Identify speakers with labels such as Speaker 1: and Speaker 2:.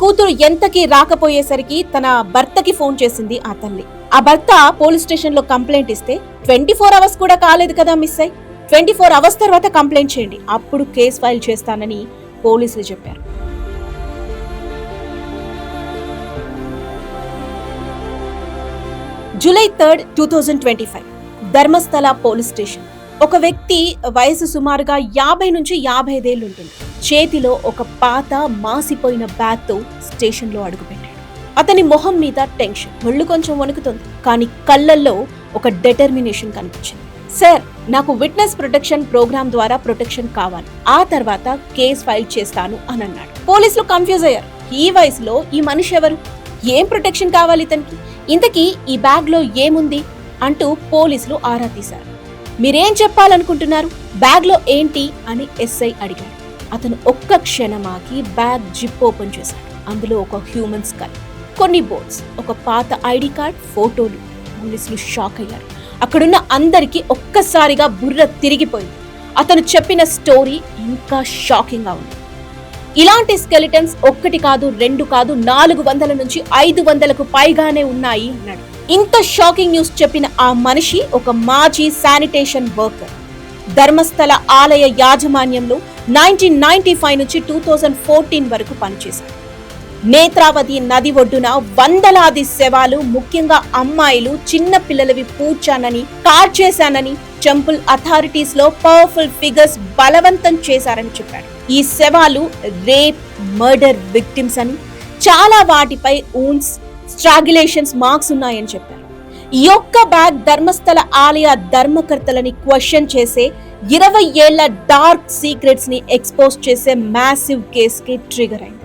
Speaker 1: కూతురు ఎంతకి రాకపోయేసరికి తన భర్తకి ఫోన్ చేసింది ఆ తల్లి. ఆ భర్త పోలీస్ స్టేషన్లో కంప్లైంట్ ఇస్తే ట్వంటీ ఫోర్ అవర్స్ కూడా కాలేదు కదా మిస్ అయి. ట్వంటీ ఫోర్ అవర్స్ తర్వాత కంప్లైంట్ చేయండి. అప్పుడు కేసు ఫైల్ చేస్తానని పోలీసులు చెప్పారు. July third two thousand twenty five. Dharmasthala police station. ఒక వ్యక్తి వయసు సుమారుగా యాభై నుంచి యాభై ఐదేళ్ళు ఉంటుంది. చేతిలో ఒక పాత మాసిపోయిన బ్యాగ్తో స్టేషన్లో అడుగుపెట్టాడు. అతని మొహం మీద టెన్షన్ ఒళ్ళు కొంచెం వణుకుతుంది కానీ కళ్ళల్లో ఒక డెటర్మినేషన్ కనిపించింది. సార్ నాకు విట్నెస్ ప్రొటెక్షన్ ప్రోగ్రామ్ ద్వారా ప్రొటెక్షన్ కావాలి. ఆ తర్వాత కేస్ ఫైల్ చేస్తాను అని అన్నాడు. పోలీసులు కన్ఫ్యూజ్ అయ్యారు. ఈ వయసులో ఈ మనిషి ఎవరు? ఏం ప్రొటెక్షన్ కావాలి ఇతనికి? ఇంతకీ ఈ బ్యాగ్లో ఏముంది? అంటూ పోలీసులు ఆరా తీశారు. మీరేం చెప్పాలనుకుంటున్నారు? బ్యాగ్లో ఏంటి? అని ఎస్ఐ అడిగాడు. అతను ఒక్క క్షణమాకి బ్యాగ్ జిప్ ఓపెన్ చేశాడు. అందులో ఒక హ్యూమన్ స్కల్ కొన్ని బోర్డ్స్ ఒక పాత ఐడి కార్డ్ ఫోటోలు. పోలీసులు షాక్ అయ్యారు. అక్కడున్న అందరికీ ఒక్కసారిగా బుర్ర తిరిగిపోయింది. అతను చెప్పిన స్టోరీ ఇంకా షాకింగ్గా ఉంది. ఇలాంటి స్కెలిటన్స్ ఒక్కటి కాదు రెండు కాదు నాలుగు వందల నుంచి ఐదు వందలకు పైగానే ఉన్నాయి అన్నాడు. ఇంత షాకింగ్ న్యూస్ చెప్పిన ఆ మనిషి ఒక మాజీ శానిటేషన్ వర్కర్. ధర్మస్థల ఆలయ యాజమాన్యంలో నైన్టీన్ నైన్టీ ఫైవ్ నుంచి టూ థౌజండ్ ఫోర్టీన్ వరకు పనిచేశారు. నేత్రావతి నది ఒడ్డున వందలాది శవాలు ముఖ్యంగా అమ్మాయిలు చిన్న పిల్లలవి పూడ్చానని కార్ చేశానని టెంపుల్ అథారిటీస్లో పవర్ఫుల్ ఫిగర్స్ బలవంతం చేశారని చెప్పాడు ఈ శవాలు రేప్ మర్డర్ విక్టిమ్స్ అని చాలా వాటిపై ఊన్స్ స్ట్రాగులేషన్స్ మార్క్స్ ఉన్నాయని చెప్పారు. యొక్క బ్యాగ్ ధర్మస్థల ఆలయ ధర్మకర్తలని క్వశ్చన్ చేసే ఇరవై ఏళ్ళ డార్క్ సీక్రెట్స్ని ఎక్స్పోజ్ చేసే మ్యాసివ్ కేస్కి ట్రిగర్ అయింది.